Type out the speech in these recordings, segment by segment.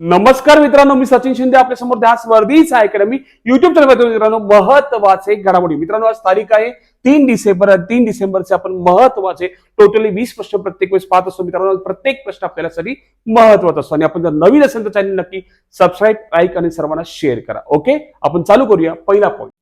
नमस्कार मित्रांनो मी सचिन शिंदे आपल्यासमोर ध्यास वर्दीच अकॅडमी युट्यूब चॅनल मित्रांनो महत्त्वाचे घडामोडी. मित्रांनो आज तारीख आहे तीन डिसेंबर. आणि तीन डिसेंबरचे आपण महत्त्वाचे टोटली वीस प्रश्न प्रत्येक वेळेस पाहत असतो. मित्रांनो प्रत्येक प्रश्न आपल्यासाठी महत्त्वाचा असतो. आणि आपण जर नवीन असेल तर चॅनल नक्की सबस्क्राईब लाईक आणि सर्वांना शेअर करा. ओके आपण चालू करूया. पहिला पॉईंट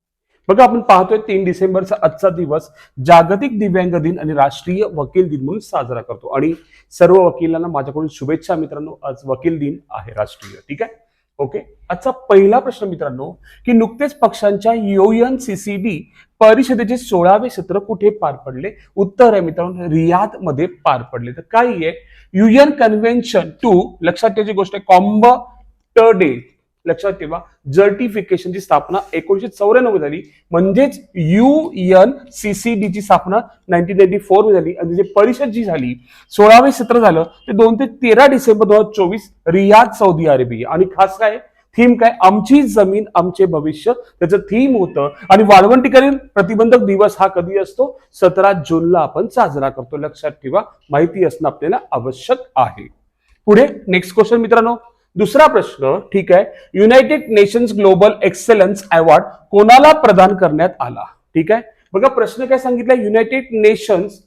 बघा आपण पाहतोय तीन डिसेंबरचा आजचा दिवस जागतिक दिव्यांग दिन आणि राष्ट्रीय वकील दिन म्हणून साजरा करतो. आणि सर्व वकिलांना माझ्याकडून शुभेच्छा मित्रांनो. आज वकील दिन आहे राष्ट्रीय ठीक आहे? ओके? आजचा पहिला प्रश्न मित्रांनो की नुकतेच पक्षांच्या युएन बी परिषदेचे सोळावे सत्र कुठे पार पडले? उत्तर आहे मित्रांनो रियादमध्ये पार पडले. तर काय आहे युएन कन्व्हेन्शन टू लक्षात ठेवायची गोष्ट आहे कॉम्ब डे लक्षात ठेवा जर्टिफिकेशनची स्थापना एकोणीशे चौऱ्याण्णव झाली. म्हणजेच यू एन सीसीडी ची स्थापना नाईन्टीन नाईन्टी फोर झाली. आणि जे परिषद जी झाली सोळावे सत्र झालं ते दोन ते तेरा डिसेंबर दोन हजार चोवीस रियाद सौदी अरेबिया. आणि खास काय? थीम काय? आमची जमीन आमचे भविष्य. त्याचं थीम होतं. आणि वाळवंटीकरण प्रतिबंधक दिवस हा कधी असतो? सतरा जूनला आपण साजरा करतो. लक्षात ठेवा माहिती असणं आपल्याला आवश्यक आहे. पुढे नेक्स्ट क्वेश्चन मित्रांनो. दुसरा प्रश्न ठीक आहे. United Nations Global Excellence Award कोणाला प्रदान करण्यात आला? ठीक आहे. बघा प्रश्न काय सांगितला United Nations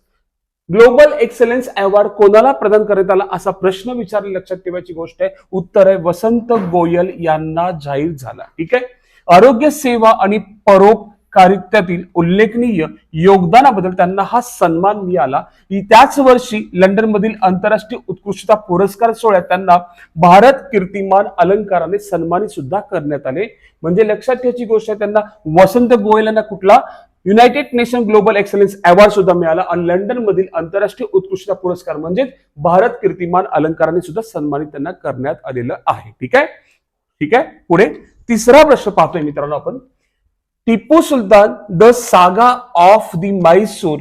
Global Excellence Award कोणाला प्रदान करण्यात आला? असा प्रश्न विचारले लक्षात ठेवायची गोष्ट आहे. उत्तर आहे वसंत गोयल यांना जाहीर झाला. ठीक आहे. आरोग्य सेवा आणि परोप साहित्यातील उल्लेखनीय योगदानाबद्दल त्यांना हा सन्मान मिळाला. त्याच वर्षी लंडनमधील आंतरराष्ट्रीय उत्कृष्टता पुरस्कार सोहळ्यात त्यांना भारत कीर्तिमान अलंकाराने सन्मानित सुद्धा करण्यात आले. म्हणजे लक्षात ठेवायची गोष्ट आहे त्यांना वसंत गोयल यांना कुठला? United Nation Global Excellence Award सुद्धा मिळाला आणि लंडन मधील आंतरराष्ट्रीय उत्कृष्टता पुरस्कार म्हणजे भारत कीर्तिमान अलंकाराने सुद्धा सन्मानित त्यांना करण्यात आलेलं आहे. ठीक आहे? ठीक आहे? पुढे तिसरा प्रश्न पाहतोय मित्रांनो आपण. Tipu Sultan the saga of the Mysore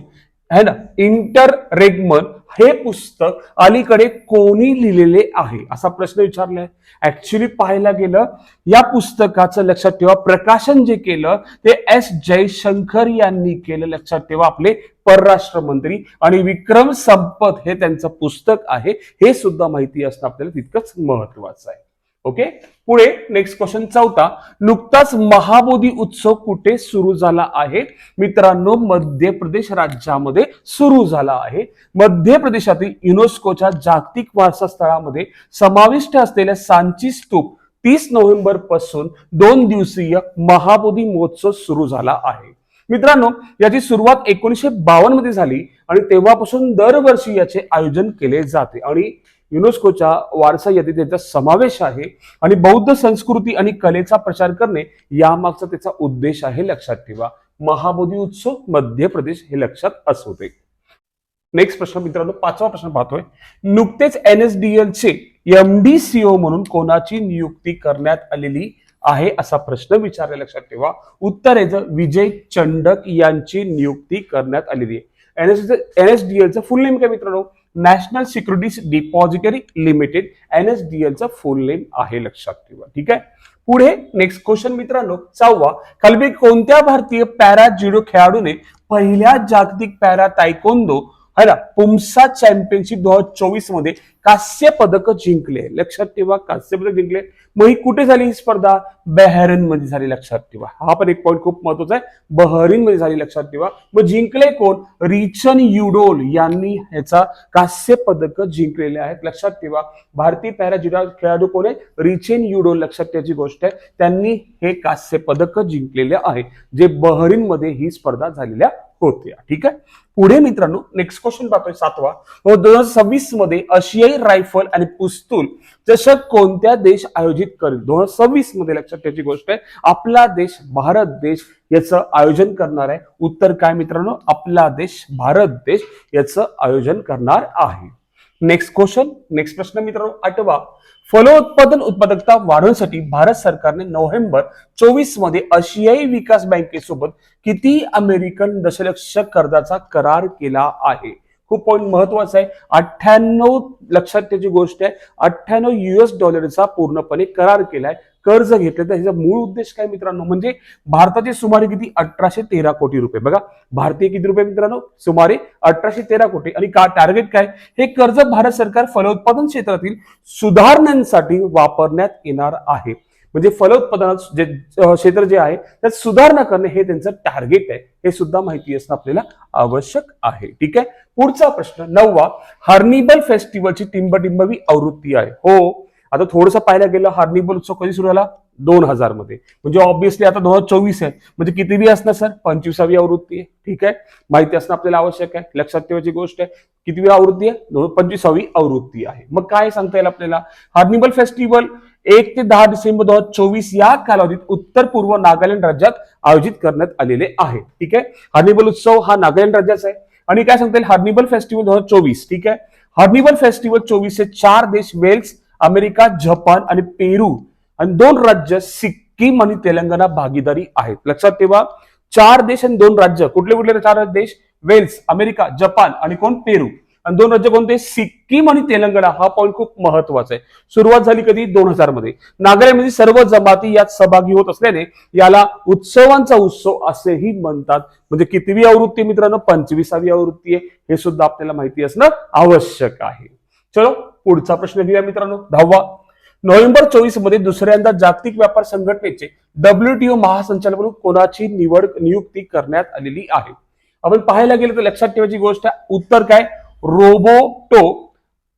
है ना? इंटर रेगमन हे पुस्तक अलीकडे कोणी लिहिलेले आहे? असा प्रश्न विचारलाय. ऍक्च्युली पाहायला गेलं या पुस्तकाचं लक्षात ठेवा. प्रकाशन जे केलं ते एस जयशंकर यांनी केलं. लक्षात ठेवा आपले परराष्ट्र मंत्री आणि विक्रम संपत हे त्यांचं पुस्तक आहे. हे सुद्धा माहिती असणं आपल्याला तितकंच महत्वाचं आहे. ओके? पुढे नेक्स्ट क्वेश्चन चौथा. नुकताच महाबोधी उत्सव कुठे सुरू झाला आहे? मित्रांनो मध्य प्रदेश राज्यामध्ये सुरू झाला आहे. मध्य प्रदेशातील युनेस्कोच्या जागतिक वारसा स्थळामध्ये समाविष्ट असलेल्या सांची स्तूप तीस नोव्हेंबरपासून दोन दिवसीय महाबोधी महोत्सव सुरू झाला आहे. मित्रांनो याची सुरुवात एकोणीसशे बावन्नमध्ये झाली आणि तेव्हापासून दरवर्षी याचे आयोजन केले जाते. आणि युनेस्कोच्या वारसा यादीत त्याचा समावेश आहे आणि बौद्ध संस्कृती आणि कलेचा प्रचार करणे यामागचा त्याचा उद्देश आहे लक्षात ठेवा. महाबोधी उत्सव मध्य प्रदेश हे लक्षात असोते नेक्स्ट प्रश्न मित्रांनो पाचवा प्रश्न पाहतोय. नुकतेच एन एस डी एल चे एम डी सीओ म्हणून कोणाची नियुक्ती करण्यात आलेली आहे असा प्रश्न विचारले लक्षात ठेवा. उत्तर आहे विजय चंडक यांची नियुक्ती करण्यात आलेली आहे. एनएसडीएलचं फुल नेम काय मित्रांनो? National Securities Depository Limited N S D एलचं full name आहे लक्षात ठेवा ठीक आहे? पुढे नेक्स्ट क्वेश्चन मित्रांनो सहावा खाली कोणत्या भारतीय पॅरा ज्युडो खेळाडूने पहिल्या जागतिक पॅरा तायकोंदो है ना? पुमसा चॅम्पियनशिप दोन हजार चोवीसमध्ये कांस्य पदक जिंकले. लक्षात ठेवा कांस्य पदक जिंकले. मग ही कुठे झाली ही स्पर्धा? बहरीन मध्ये झाली लक्षात ठेवा. हा पण एक पॉईंट खूप महत्त्वाचा आहे. बहरीन मध्ये झाली लक्षात ठेवा. मग जिंकले कोण? रिचन युडोल यांनी ह्याचा कांस्य पदक जिंकलेले आहेत. लक्षात ठेवा. भारतीय पॅरा जुडा खेळाडू कोण आहे? रिचन युडोल लक्षात ठेवायची गोष्ट आहे. त्यांनी हे कांस्य पदक जिंकलेले आहे. जे बहरीन मध्ये ही स्पर्धा झालेल्या होत्या. ठीक आहे? पुढे मित्रांनो नेक्स्ट क्वेश्चन पाहतोय सातवा. दोन हजार सव्वीसमध्ये आशियाई रायफल आणि पुस्तूल चषक कोणत्या देश आयोजित करेल? दोन हजार सव्वीसमध्ये लक्षात ठेवायची गोष्ट आहे आपला देश भारत देश याचं आयोजन करणार आहे. उत्तर काय मित्रांनो? आपला देश भारत देश याचं आयोजन करणार आहे. नेक्स्ट क्वेश्चन नेक्स्ट प्रश्न मित्रांनो आठवा. फलोत्पादन उत्पादकता वाढवण्यासाठी भारत सरकारने नोव्हेंबर चोवीसमध्ये आशियाई विकास बँकेसोबत किती अमेरिकन दशलक्ष कर्जाचा करार केला आहे? खूप पॉईंट महत्त्वाचा आहे. अठ्ठ्याण्णव लक्षात त्याची गोष्ट आहे. अठ्ठ्याण्णव युएस डॉलरचा पूर्णपणे करार केलाय. कर्ज घेतलं ह्याचा मूळ उद्देश काय मित्रांनो? म्हणजे भारताचे सुमारे किती? अठराशे तेरा कोटी रुपये. बघा भारतीय किती रुपये मित्रांनो? सुमारे अठराशे तेरा कोटी. आणि का टार्गेट काय? हे कर्ज भारत सरकार फलोत्पादन क्षेत्रातील सुधारणांसाठी वापरण्यात येणार आहे. म्हणजे फलोत्पादनात जे क्षेत्र जे आहे त्यात सुधारणा करणे हे त्यांचं टार्गेट आहे. हे सुद्धा माहिती असणं आपल्याला आवश्यक आहे. ठीक आहे? पुढचा प्रश्न नववा हर्निबल फेस्टिवलची टिंबटिंबवी आवृत्ती आहे. हो आता थोडंसं पाहायला गेलं हार्निबल उत्सव कधी सुरू झाला? दोन हजारमध्ये. म्हणजे ऑब्विसली आता दोन हजार चोवीस आहे. म्हणजे कितीवी असणार सर? पंचवीसावी आवृत्ती आहे. ठीक आहे? माहिती असणं आपल्याला आवश्यक आहे. लक्षात ठेवायची गोष्ट आहे. कितवी आवृत्ती आहे? दोन पंचवीसावी आवृत्ती आहे. मग काय सांगता येईल आपल्याला? हार्निबल फेस्टिवल एक ते दहा डिसेंबर दोन हजार चोवीस या कालावधीत उत्तर पूर्व नागालँड राज्यात आयोजित करण्यात आलेले आहे. ठीक आहे? हार्निबल उत्सव हा नागालँड राज्याचा आहे. आणि काय सांगता येईल? हार्निबल फेस्टिवल दोन हजार चोवीस. ठीक आहे? हार्निबल फेस्टिवल चोवीस हे चार देश वेल्स अमेरिका जपान आणि पेरू आणि दोन राज्य सिक्कीम आणि तेलंगणा भागीदारी आहेत. लक्षात ठेवा चार देश आणि दोन राज्य. कुठले कुठले चार देश? वेल्स अमेरिका जपान आणि कोण? पेरू. आणि दोन राज्य कोणते? सिक्कीम आणि तेलंगणा. हा पॉईंट खूप महत्त्वाचा आहे. सुरुवात झाली कधी? दोन हजारमध्ये. नागालँडमध्ये सर्व जमाती यात सहभागी होत असल्याने याला उत्सवांचा उत्सव असेही म्हणतात. म्हणजे कितवी आवृत्ती मित्रांनो? पंचवीसावी आवृत्ती आहे. हे सुद्धा आपल्याला माहिती असणं आवश्यक आहे. चलो पुढचा प्रश्न घेऊया मित्रांनो दहावा. नोव्हेंबर चोवीसमध्ये दुसऱ्यांदा जागतिक व्यापार संघटनेचे डब्ल्यूटीओ महासंचालक म्हणून कोणाची निवड नियुक्ती करण्यात आलेली आहे? आपण पाहायला गेलं तर लक्षात ठेवायची गोष्ट उत्तर काय? रोबोटो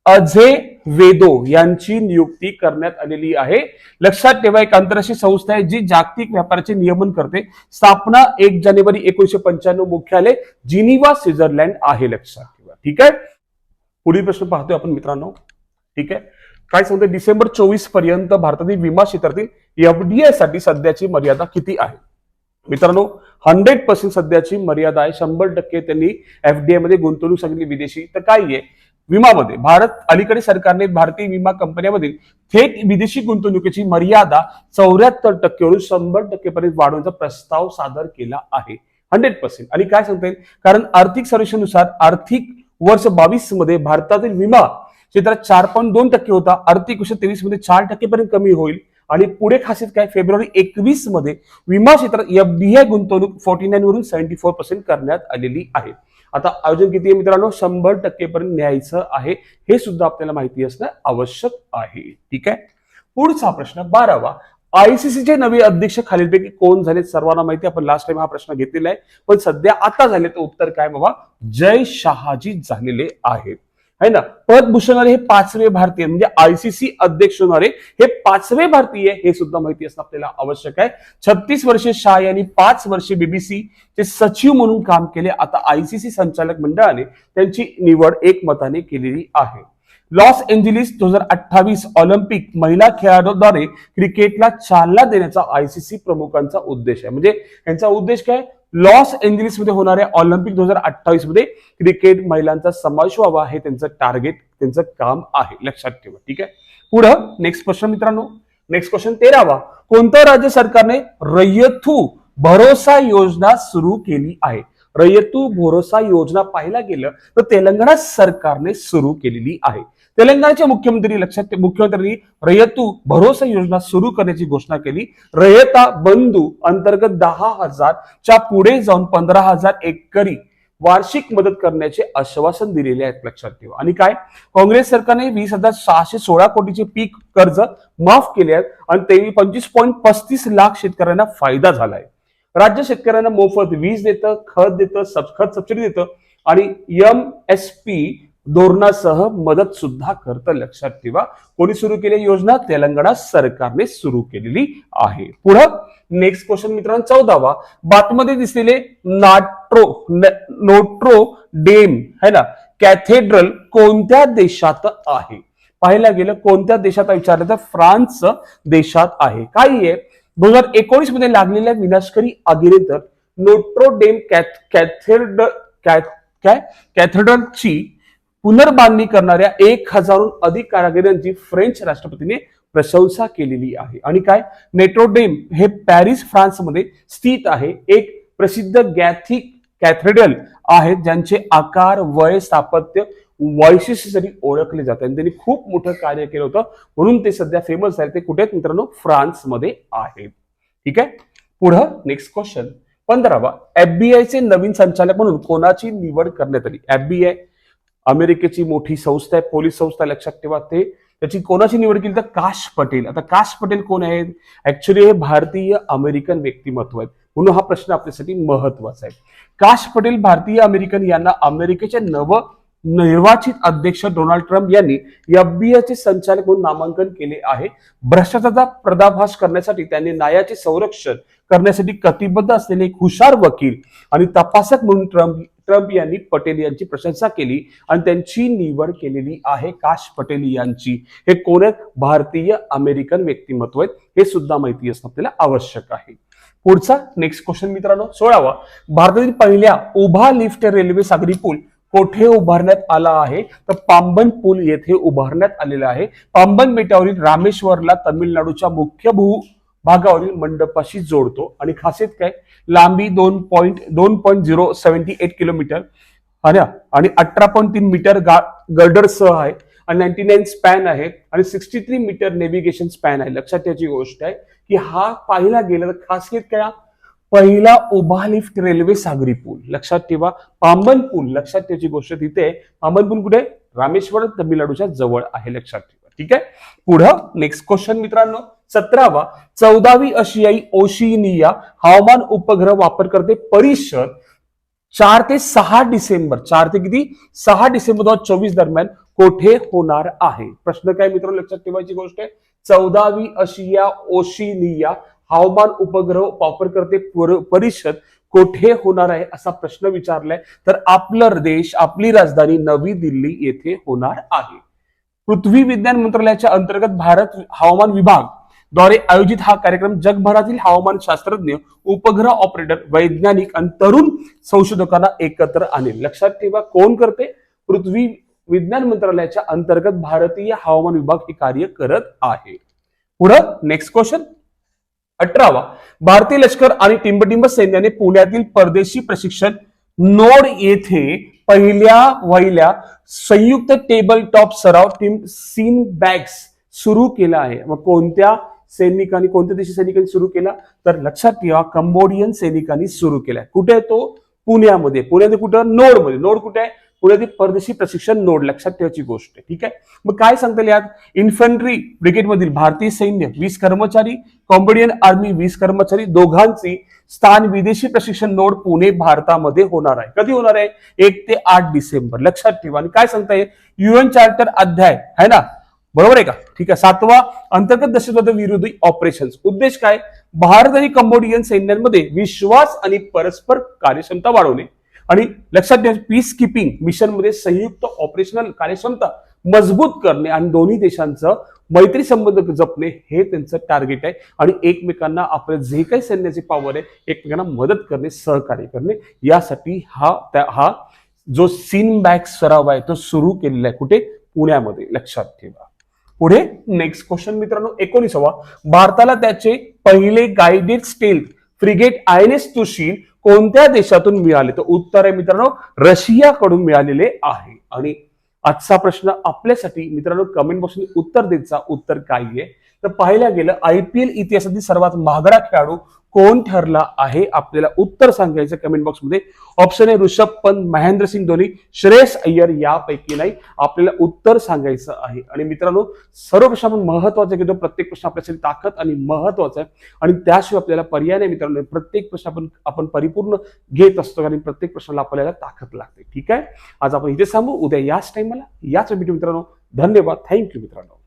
अझे वेदो यांची नियुक्ती करण्यात आलेली आहे. लक्षात ठेवा एक आंतरराष्ट्रीय संस्था आहे जी जागतिक व्यापाराचे नियमन करते. स्थापना एक जानेवारी एकोणीशे पंच्याण्णव मुख्यालय जिनिवा स्वित्झर्लंड आहे लक्षात ठेवा. ठीक आहे? पुढील प्रश्न पाहतोय आपण मित्रांनो. ठीक आहे? काय सांगते डिसेंबर चोवीसपर्यंत भारतातील विमा क्षेत्रातील एफडीआयसाठी सध्याची मर्यादा किती आहे? मित्रांनो हंड्रेड पर्सेंट सध्याची मर्यादा आहे. शंभर टक्के त्यांनी एफडीआयमध्ये गुंतवणूक सांगितली विदेशी. तर काय आहे? विमामध्ये भारत अलीकडे सरकारने भारतीय विमा कंपन्यांमधील थेट विदेशी गुंतवणुकीची मर्यादा चौऱ्याहत्तर टक्केवरून शंभर टक्केपर्यंत वाढवण्याचा प्रस्ताव सादर केला आहे. हंड्रेड पर्सेंट आणि काय सांगता येईल? कारण आर्थिक सर्वेक्षणानुसार आर्थिक वर्ष बावीसमध्ये भारतातील विमा क्षेत्रात चार पॉईंट दोन टक्के होता. आर्थिक वर्ष तेवीसमध्ये चार टक्केपर्यंत कमी होईल. आणि पुढे खासियत काय? फेब्रुवारी एकवीसमध्ये विमा क्षेत्रात एफडीआय गुंतवणूक फोर्टी नाईन वरून सेव्हन्टी फोर पर्सेंट करण्यात आलेली आहे. आता आयोजन किती आहे मित्रांनो? शंभर टक्केपर्यंत न्यायचं आहे. हे सुद्धा आपल्याला माहिती असणं आवश्यक आहे. ठीक आहे? पुढचा प्रश्न बारावा. आयसीसीचे नवे अध्यक्ष खालीलपैकी कोण झाले सर्वांना माहिती आपण लास्ट टाइम हा प्रश्न घेतलेला आहे. पण सध्या आता झाले तर उत्तर काय बाबा? जय शहाजी झालेले आहेत. है ना? पद भूषणारे हे पाचवे भारतीय म्हणजे आयसीसी अध्यक्ष होणारे हे पाचवे भारतीय हे सुद्धा माहिती असणं आपल्याला आवश्यक आहे. छत्तीस वर्षे शाह यांनी पाच वर्षे बीबीसी चे सचिव म्हणून काम केले. आता आयसीसी संचालक मंडळाने त्यांची निवड एकमताने केलेली आहे. लॉस एंजेलिस दोन हजार अठ्ठावीस ऑलिम्पिक महिला खेळाडूद्वारे क्रिकेटला चालना देण्याचा आयसीसी प्रमुखांचा उद्देश आहे. म्हणजे यांचा उद्देश काय? लॉस एंजेलिसमध्ये होणाऱ्या ऑलिम्पिक दोन हजार अठ्ठावीसमध्ये क्रिकेट महिलांचा समावेश व्हावा हे त्यांचं टार्गेट त्यांचं काम आहे. लक्षात ठेवा. ठीक आहे? पुढं नेक्स्ट क्वेश्चन मित्रांनो. नेक्स्ट क्वेश्चन तेरावा. कोणत्या राज्य सरकारने रय्यथू भरोसा योजना सुरू केली आहे. रयतू भरोसा योजना पाहायला गेलं तर तेलंगणा सरकारने सुरू केलेली आहे. तेलंगणाचे मुख्यमंत्री लक्षात मुख्यमंत्र्यांनी रयतू भरोसा योजना सुरू करण्याची घोषणा केली. रयता बंधू अंतर्गत दहा हजारच्या पुढे जाऊन पंधरा हजार एकरी वार्षिक मदत करण्याचे आश्वासन दिलेले आहेत लक्षात ठेवा. आणि काय? काँग्रेस सरकारने वीस हजार सहाशे सोळा कोटीचे पीक कर्ज माफ केले आहेत आणि ते पंचवीस पॉईंट पस्तीस लाख शेतकऱ्यांना फायदा झालाय. राज्य शेतकऱ्यांना मोफत वीज देतं खत देतं सब- खत सबसिडी देतं आणि एम एस पी धोरणासह मदत सुद्धा करतं. लक्षात ठेवा. कोणी सुरू केली योजना? तेलंगणा सरकारने सुरू केलेली आहे. पुढं नेक्स्ट क्वेश्चन मित्रांनो चौदावा. बातमध्ये दिसलेले नाट्रो नोट्रो डेम है ना? कॅथेड्रल कोणत्या देशात आहे? पाहायला गेलं कोणत्या देशात विचारलं तर फ्रान्स देशात आहे. काय आहे? दोन हजार एकोणीसमध्ये लागलेल्या विनाशकारी आगीनंतर नोट्रोडेम कॅथ कॅथेड काय कॅथेड्रलची पुनर्बांधणी करणाऱ्या एक हजारहून अधिक कारागिरांची फ्रेंच राष्ट्रपतीने प्रशंसा केलेली आहे. आणि काय? नेट्रोडेम हे पॅरिस फ्रान्समध्ये स्थित आहे. एक प्रसिद्ध गॅथिक कॅथेड्रल आहेत ज्यांचे आकार वय स्थापत्य वैशिष्ट्यासाठी ओळखले जातात. आणि त्यांनी खूप मोठं कार्य केलं होतं. म्हणून ते सध्या फेमस आहेत. ते कुठे आहेत मित्रांनो? फ्रान्समध्ये आहेत. ठीक आहे? पुढं नेक्स्ट क्वेश्चन पंधरावा. एफबीआयचे नवीन संचालक म्हणून कोणाची निवड करण्यात आली? एफबीआय अमेरिकेची मोठी संस्था आहे पोलीस संस्था लक्षात ठेवा ते. त्याची कोणाची निवड केली? तर काश पटेल. आता काश पटेल कोण आहेत? ऍक्च्युली हे भारतीय अमेरिकन व्यक्तिमत्व आहेत. म्हणून हा प्रश्न आपल्यासाठी महत्त्वाचा आहे. काश पटेल भारतीय अमेरिकन यांना अमेरिकेचे नव निर्वाचित अध्यक्ष डोनाल्ड ट्रम्प यांनी एफबीआयचे संचालक म्हणून नामांकन केले आहे. भ्रष्टाचाराचा पर्दाभास करण्यासाठी त्यांनी न्यायाचे संरक्षण करण्यासाठी कटिबद्ध असलेले एक हुशार वकील आणि तपासक म्हणून ट्रम्प ट्रम्प यांनी पटेल यांची प्रशंसा केली आणि त्यांची निवड केलेली आहे. काश पटेल यांची. हे कोण आहेत? भारतीय अमेरिकन व्यक्तिमत्व आहेत. हे सुद्धा माहिती असणं आपल्याला आवश्यक आहे. पुढचा नेक्स्ट क्वेश्चन मित्रांनो सोळावा. भारतातील पहिल्या उभा लिफ्ट रेल्वे सागरी पूल कोठे उभारण्यात आला आहे? तर पांबन पूल येथे उभारण्यात आलेला आहे. पांबन बेटावरील रामेश्वरला तमिळनाडूच्या मुख्य भू भागावरील मंडपाशी जोडतो. आणि खासियत काय? लांबी दोन पॉईंट दोन point zero seventy eight kilometre आणि अठरा पॉईंट तीन मीटर गर्डर सह आहे. आणि नाईन्टी नाईन स्पॅन आहे. आणि sixty three metre navigation span आहे. लक्षात ठेवायची गोष्ट आहे की हा पाहिला गेला तर खासियत काय? पहिला उभा लिफ्ट रेल्वे सागरी पूल. लक्षात ठेवा पांबन पूल. लक्षात ठेवायची गोष्ट तिथे पांबन पूल कुठे? रामेश्वर तमिळनाडूच्या जवळ आहे लक्षात ठेवा. ठीक आहे? पुढं नेक्स्ट क्वेश्चन मित्रांनो. सतरावा चौदावी आशियाई ओशिनिया हवामान उपग्रह वापरकर्ते परिषद चार ते सहा डिसेंबर चार ते किती? सहा डिसेंबर दोन हजार चोवीस दरम्यान कोठे होणार आहे? प्रश्न काय मित्रांनो लक्षात ठेवायची गोष्ट आहे. चौदावी आशिया ओशिनिया हवामान उपग्रह वापरकर्ते पर- परिषद कोठे होणार आहे असा प्रश्न विचारलाय. तर आपलं देश आपली राजधानी नवी दिल्ली येथे होणार आहे. पृथ्वी विज्ञान मंत्रालयाच्या अंतर्गत भारत हवामान विभागद्वारे आयोजित हा कार्यक्रम जगभरातील हवामान शास्त्रज्ञ उपग्रह ऑपरेटर वैज्ञानिक आणि तरुण संशोधकांना एकत्र आणेल. लक्षात ठेवा कोण करते? पृथ्वी विज्ञान मंत्रालयाच्या अंतर्गत भारतीय हवामान विभाग हे कार्य करत आहे. पुढं नेक्स्ट क्वेश्चन अठरावा भारतीय लष्कर आणि टिंबटिंब सैन्याने पुण्यातील परदेशी प्रशिक्षण नोड येथे पहिल्या वहिल्या संयुक्त टेबल टॉप सराव टीम सीन बॅग्स सुरू केला आहे. मग कोणत्या सैनिकांनी कोणत्या देशी सैनिकांनी सुरू केला? तर लक्षात ठेवा कंबोडियन सैनिकांनी सुरू केला कुठे आहे तो? पुण्यामध्ये. पुण्यामध्ये कुठं? नोडमध्ये. नोड कुठे आहे? पुण्यातील परदेशी प्रशिक्षण नोड लक्षात ठेवायची गोष्ट आहे. ठीक आहे? मग काय सांगता यात? इन्फंट्री ब्रिगेडमधील भारतीय सैन्य वीस कर्मचारी कॉम्बोडियन आर्मी वीस कर्मचारी दोघांची स्थान विदेशी प्रशिक्षण नोड पुणे भारतामध्ये होणार आहे. कधी होणार आहे? एक ते आठ डिसेंबर. लक्षात ठेवा. आणि काय सांगता येईल? युएन चार्टर अध्याय. है ना? बरोबर आहे का? ठीक आहे. सातवा अंतर्गत दहशतवाद विरोधी ऑपरेशन उद्देश काय? भारत आणि कंबोडियन सैन्यांमध्ये विश्वास आणि परस्पर कार्यक्षमता वाढवणे. आणि लक्षात ठेवा पीस किपिंग मिशनमध्ये संयुक्त ऑपरेशनल कार्यक्षमता मजबूत करणे आणि दोन्ही देशांचं मैत्री संबंध जपणे हे त्यांचं टार्गेट आहे. आणि एकमेकांना आपलं जे काही सैन्याची पॉवर आहे एकमेकांना मदत करणे सहकार्य करणे यासाठी हा त्या हा जो सीन बॅक सराव आहे तो सुरू केलेला आहे. कुठे? पुण्यामध्ये. लक्षात ठेवा. पुढे नेक्स्ट क्वेश्चन मित्रांनो एकोणीसावा. भारताला त्याचे पहिले guided stealth frigate I N S Tushil कोणत्या देशातून मिळाले? तर उत्तर आहे मित्रांनो रशियाकडून मिळालेले आहे. आणि आजचा प्रश्न आपल्यासाठी मित्रांनो कमेंट बॉक्समध्ये उत्तर द्यायचा उत्तर काय आहे? तर पाहायला गेलं आयपीएल इतिहासातील सर्वात महागडा खेळाडू कोण ठरला आहे? आपल्याला उत्तर सांगायचं कमेंट बॉक्समध्ये ऑप्शन आहे ऋषभ पंत महेंद्रसिंग धोनी श्रेयस अय्यर यापैकी नाही. आपल्याला उत्तर सांगायचं आहे. आणि मित्रांनो सर्व प्रश्न आपण महत्त्वाचा घेतो. प्रत्येक प्रश्न आपल्यासाठी ताकद आणि महत्त्वाचा आहे. आणि त्याशिवाय आपल्याला पर्याय नाही मित्रांनो. प्रत्येक प्रश्न आपण आपण परिपूर्ण घेत असतो आणि प्रत्येक प्रश्नाला आपल्याला ताकद लागते. ठीक आहे? आज आपण इथे सांगू उद्या याच टाइमला याच भेटू मित्रांनो. धन्यवाद. थँक्यू मित्रांनो.